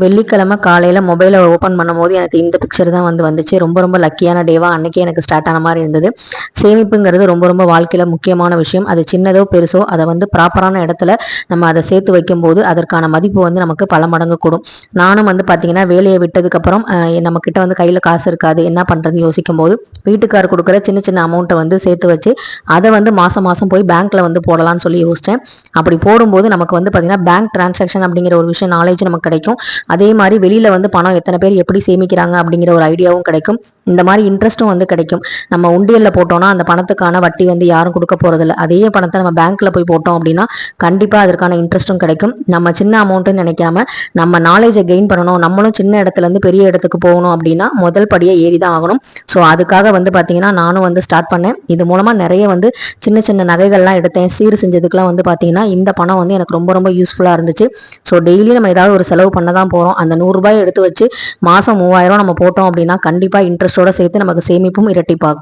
வெள்ளிக்கிழமை காலையில் மொபைலை ஓப்பன் பண்ணும்போது எனக்கு இந்த பிக்சர் தான் வந்து வந்துச்சு. ரொம்ப ரொம்ப லக்கியான டேவாக அன்றைக்கே எனக்கு ஸ்டார்ட் ஆன மாதிரி இருந்தது. சேமிப்புங்கிறது ரொம்ப ரொம்ப வாழ்க்கையில் முக்கியமான விஷயம். அது சின்னதோ பெருசோ அதை வந்து ப்ராப்பரான இடத்துல நம்ம அதை சேர்த்து வைக்கும்போது அதற்கான மதிப்பு வந்து நமக்கு பல மடங்கு கூடும். நானும் வந்து பார்த்திங்கன்னா வேலையை விட்டதுக்கப்புறம் நம்மக்கிட்ட வந்து கையில் காசு இருக்காது. என்ன பண்ணுறதுன்னு யோசிக்கும் போது வீட்டுக்கார் கொடுக்குற சின்ன சின்ன அமௌண்ட்டை வந்து சேர்த்து வச்சு அதை வந்து மாதம் மாதம் போய் பேங்க்கில் வந்து போடலாம்னு சொல்லி யோசித்தேன் அப்படி போடும்போது நமக்கு வந்து பார்த்திங்கன்னா பேங்க் டிரான்சாக்ஷன் அப்படிங்கிற ஒரு விஷயம் நாலேஜ் நமக்கு கிடைக்கும். அதே மாதிரி வெளியில் வந்து பணம் எத்தனை பேர் எப்படி சேமிக்கிறாங்க அப்படிங்கிற ஒரு ஐடியாவும் கிடைக்கும். இந்த மாதிரி இன்ட்ரெஸ்ட்டும் வந்து கிடைக்கும். நம்ம உண்டியலில் போட்டோம்னா அந்த பணத்துக்கான வட்டி வந்து யாரும் கொடுக்க போகிறதில்ல அதே பணத்தை நம்ம பேங்க்கில் போய் போட்டோம் அப்படின்னா கண்டிப்பாக அதற்கான இன்ட்ரெஸ்ட்டும் கிடைக்கும். நம்ம சின்ன அமௌண்ட்டுன்னு நினைக்காம நம்ம நாலேஜை கெயின் பண்ணணும். நம்மளும் சின்ன இடத்துலேருந்து பெரிய இடத்துக்கு போகணும் அப்படின்னா முதல் படியை ஏறி தான் ஆகணும். ஸோ அதுக்காக வந்து பார்த்தீங்கன்னா நானும் வந்து ஸ்டார்ட் பண்ணேன். இது மூலமாக நிறைய வந்து சின்ன சின்ன நகைகள்லாம் எடுத்தேன். சீர் செஞ்சதுக்கெலாம் வந்து பார்த்தீங்கன்னா இந்த பணம் வந்து எனக்கு ரொம்ப ரொம்ப யூஸ்ஃபுல்லாக இருந்துச்சு. ஸோ டெய்லி நம்ம ஏதாவது ஒரு செலவு பண்ண தான் போகிறோம் அந்த நூறுரூபாய் எடுத்து வச்சு மாதம் மூவாயிரம் நம்ம போட்டோம் அப்படின்னா கண்டிப்பாக இன்ட்ரெஸ்ட்டோட சேர்த்து நமக்கு சேமிப்பும் இரட்டிப்பாகும்.